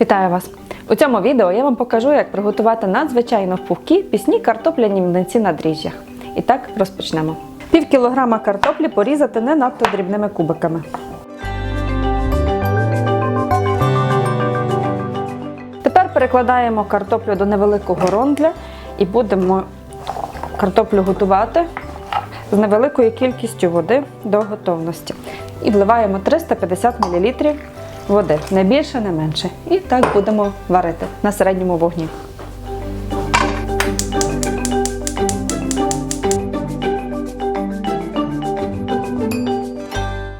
Вітаю вас! У цьому відео я вам покажу, як приготувати надзвичайно пухкі пісні картопляні млинці на дріжджах. І так розпочнемо. Пів кілограма картоплі порізати не надто дрібними кубиками. Тепер перекладаємо картоплю до невеликого рондля і будемо картоплю готувати з невеликою кількістю води до готовності. І вливаємо 350 мл води, не більше, не менше. І так будемо варити на середньому вогні.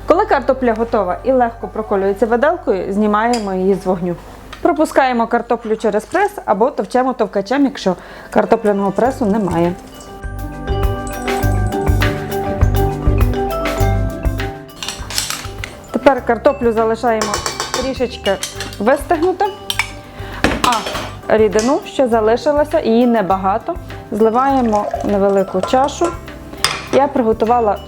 Коли картопля готова і легко проколюється виделкою, знімаємо її з вогню. Пропускаємо картоплю через прес або товчемо товкачем, якщо картопляного пресу немає. Тепер картоплю залишаємо трішечки вистигнути, а рідину, що залишилася, її небагато, зливаємо невелику чашу. Я приготувала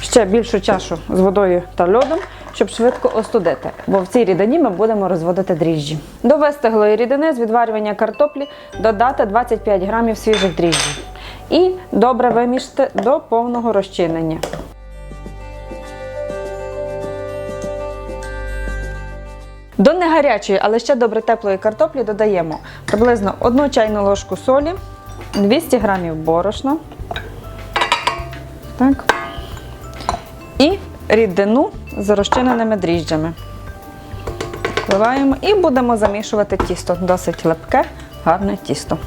ще більшу чашу з водою та льодом, щоб швидко остудити, бо в цій рідині ми будемо розводити дріжджі. До вистиглої рідини з відварювання картоплі додати 25 грамів свіжих дріжджів і добре вимішати до повного розчинення. До негарячої, але ще добре теплої картоплі додаємо приблизно 1 чайну ложку солі, 200 грамів борошна. Так. І рідину з розчиненими дріжджами. Вливаємо і будемо замішувати тісто. Досить липке, гарне тісто.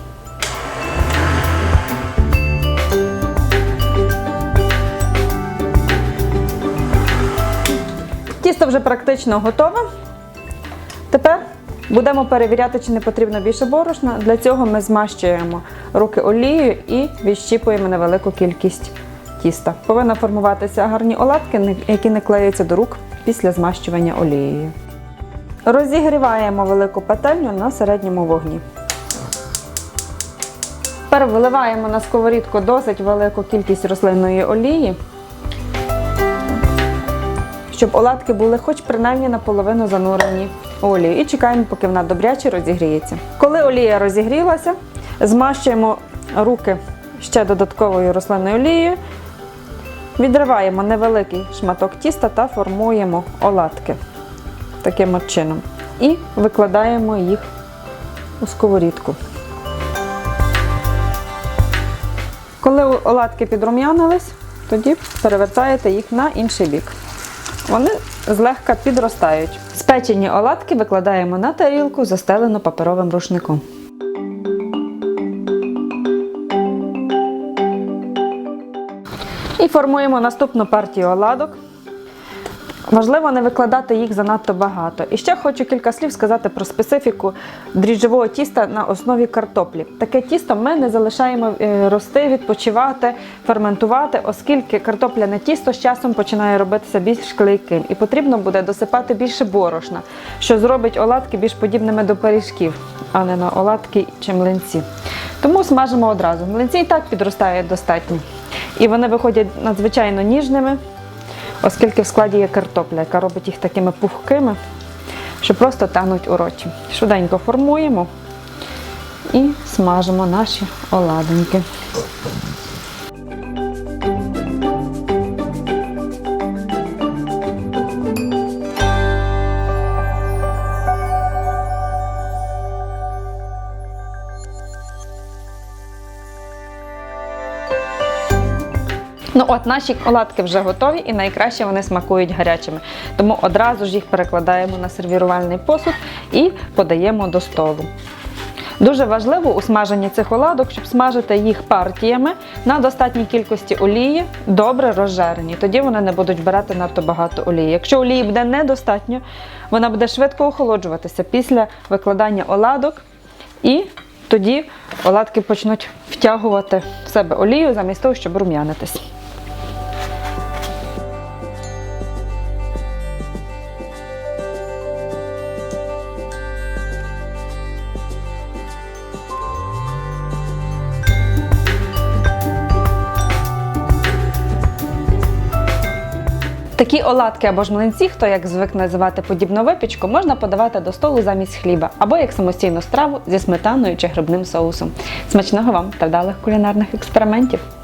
Тісто вже практично готове. Тепер будемо перевіряти, чи не потрібно більше борошна. Для цього ми змащуємо руки олією і відщіпуємо невелику кількість тіста. Повинна формуватися гарні оладки, які не клеються до рук після змащування олією. Розігріваємо велику пательню на середньому вогні. Тепер виливаємо на сковорідку досить велику кількість рослинної олії, щоб оладки були хоч принаймні наполовину занурені у олію. І чекаємо, поки вона добряче розігріється. Коли олія розігрілася, змащуємо руки ще додатковою рослинною олією, відриваємо невеликий шматок тіста та формуємо оладки таким чином. І викладаємо їх у сковорідку. Коли оладки підрум'янились, тоді перевертаєте їх на інший бік. Вони злегка підростають. Спечені оладки викладаємо на тарілку, застелену паперовим рушником. І формуємо наступну партію оладок. Важливо не викладати їх занадто багато. І ще хочу кілька слів сказати про специфіку дріжджового тіста на основі картоплі. Таке тісто ми не залишаємо е, рости, відпочивати, ферментувати, оскільки картопляне тісто з часом починає робитися більш клейким і потрібно буде досипати більше борошна, що зробить оладки більш подібними до пиріжків, а не на оладки чи млинці. Тому смажимо одразу. Млинці і так підростають достатньо. І вони виходять надзвичайно ніжними оскільки в складі є картопля, яка робить їх такими пухкими, що просто тануть у роті. Швиденько формуємо і смажимо наші оладеньки. Ну от наші оладки вже готові і найкраще вони смакують гарячими. Тому одразу ж їх перекладаємо на сервірувальний посуд і подаємо до столу. Дуже важливо у смаженні цих оладок, щоб смажити їх партіями на достатній кількості олії, добре розжарені. Тоді вони не будуть брати надто багато олії. Якщо олії буде недостатньо, вона буде швидко охолоджуватися після викладання оладок, і тоді оладки почнуть втягувати в себе олію замість того, щоб рум'янитись. Такі оладки або ж млинці, хто як звик називати подібну випічку, можна подавати до столу замість хліба або як самостійну страву зі сметаною чи грибним соусом. Смачного вам та вдалих кулінарних експериментів!